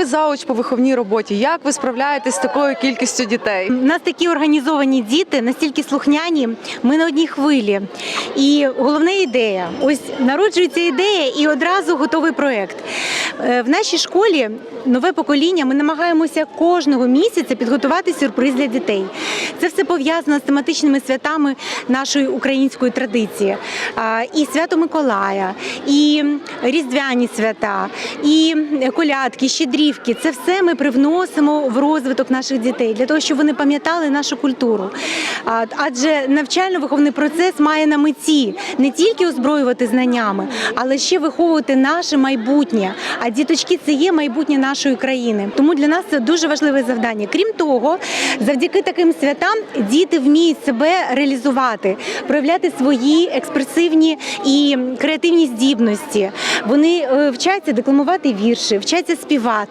ви зауч по виховній роботі. Як ви справляєтесь з такою кількістю дітей? У нас такі організовані діти, настільки слухняні. Ми на одній хвилі. І головна ідея: ось народжується ідея, і одразу готовий проект. Е, В нашій школі нове покоління. Ми намагаємося кожного місяця підготувати сюрприз для дітей. Це все пов'язано з тематичними святами нашої української традиції. І свято Миколая, і різдвяні свята, і колядки, щедрівки. Це все ми привносимо в розвиток наших дітей для того, щоб вони пам'ятали нашу культуру. Адже навчально-виховний процес має на меті не тільки озброювати знаннями, але ще виховувати наше майбутнє. А діточки це є майбутнє нашої країни. Тому для нас це дуже важливе завдання. Крім того, завдяки таким святам діти вміють себе реалізувати, проявляти свої експресивні і креативні здібності. Вони е, вчаться декламувати вірші, вчаться співати.